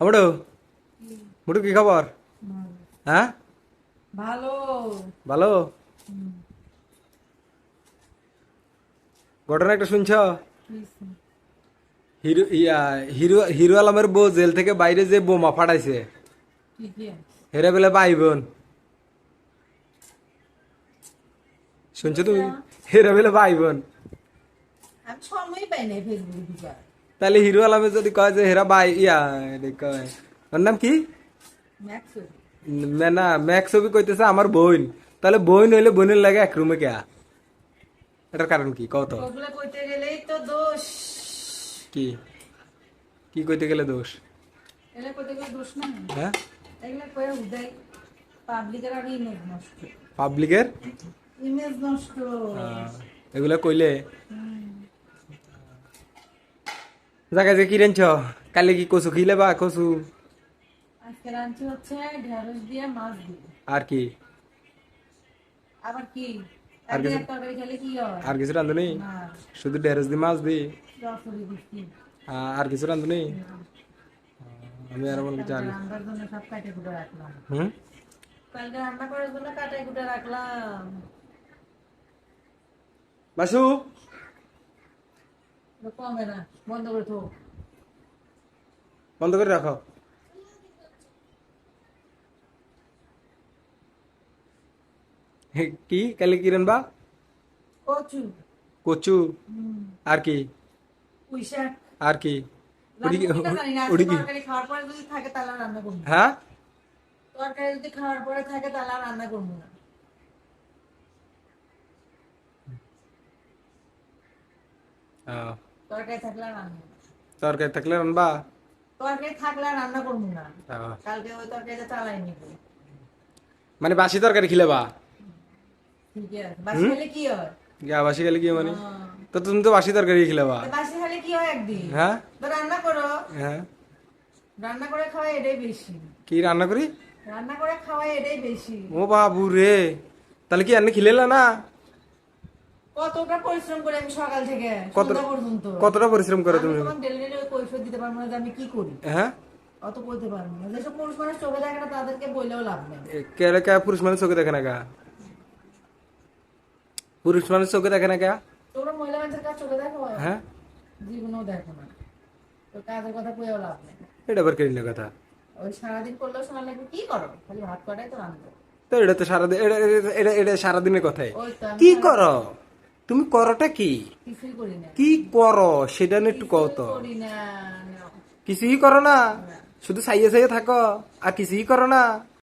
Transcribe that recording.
আমড়ো মুটু কি খবর হ্যাঁ ভালো ভালো ঘটনা একটা শুনছ হিরো ইয়া হিরো হিরো আলমের বউ জেল থেকে বাইরে যে বোমা ফাটাইছে হেরে বেলে ভাই বোন শুনছো তুমি হেরে বেলে ভাই বোন আমি সময় পাই না ফেসবুকে তাহলে হিরো আলমে যদি কয় যে হেরা ভাই ইয়া কয় ওর নাম কি? না ম্যাক ছবি কইতেছে আমার বোন। তাহলে বোন হইলে বোনের লাগে এক রুমে কে এটার কারণ কি? কত কইতে গেলেই তো দোষ। কি? কি কইতে গেলে দোষ? এগুলো কইতে গেলে দোষ না? হ্যাঁ? এগুলো কয়ে পাবলিকের আর ইমেজ নষ্ট। পাবলিকের? ইমেজ নষ্ট। এগুলা কইলে জায়গা যে কি রেঞ্চ? কালি কি কচু খিলে বা কচু? আজকে রাঁধছি হচ্ছে ঢেঁড়স দিয়ে মাছ দিয়ে। আর কি? আবার কি? আর কিছু- তরকারি খেলে কি হয়? আর কিছু রান্ধুনি শুধু ঢেঁড়স দি মাছ দি আর কিছু রান্ধুনি আমি আর মনে কিছু জানি সব কাটে কুটে রাখলাম। হুম? কালকে রান্না করার জন্য কাটে কুটে রাখলাম। বাসু? কমে না বন্ধ করে থো বন্ধ করে রাখো হে, কি কালি কি রানবা কচু কচু হুম আর কি পুঁই শাক আর কি ওডি কি- রান্না জানি না, আজকে ওডি কি তরকারি খাওয়ার পরে যদি থাকে তাহলে আর রান্না করব না। হ্যাঁ তরকারি যদি খাওয়ার পরে থাকে তাহলে আর রান্না করব না আহ, তরকারি থাকলে রান্না তরকারি থাকলে রানবা তরকারি থাকলে রান্না করব না। কালকে ওই তরকারিটা চালাই নিব। মানে বাসি তরকারি খিলে বা? ঠিক আছে। বাসি খেলে কি হয়? গা বাসি গেলে কি মানে। তো তুমি তো বাসি তরকারি খিলে বা? বাসি খেলে কি হয় একদিন? হ্যাঁ? তো রান্না করো। হ্যাঁ। রান্না করে খাওয়া এটাই বেশি। কি রান্না করি? রান্না করে খাওয়া এটাই বেশি। ও বাবু রে। তাহলে কি এনে খিলেলা না? কতটা পরিশ্রম করে আমি সকাল থেকে সন্ধ্যা পর্যন্ত? কতটা পরিশ্রম করে তুমি? তোমার ডেলি ডেলি কৈফিয়ত দিতে পারব না যে আমি কি করি? হ্যাঁ? অত বলতে পারব না। যেসব পুরুষ মানুষ চোখে দেখে না তাদেরকে বললেও লাভ নেই। এ, কে পুরুষ মানুষ চোখে দেখে না কা পুরুষ মানুষ চোখে দেখে না কা তোমরা মহিলা মানুষের কাছে চোখে দেখো? হ্যাঁ। জীবনেও দেখো না। তো কাজের কথা কয়েও লাভ নেই। এটা আবার কেন কথা। ওই সারাদিন করলেও শোনা লাগবে কি করো? খালি ভাত কটাই তো রান্না। তো এটা তো সারাদিন এটা এটা- সারাদিনের কথাই। কি করো? তুমি করোটা কি? কি করো? সেটা নিয়ে একটু কও তো। করি না না। কিছুই করো না? শুধু সাইয়ে সাইয়ে থাকো। আর কিছুই করো না?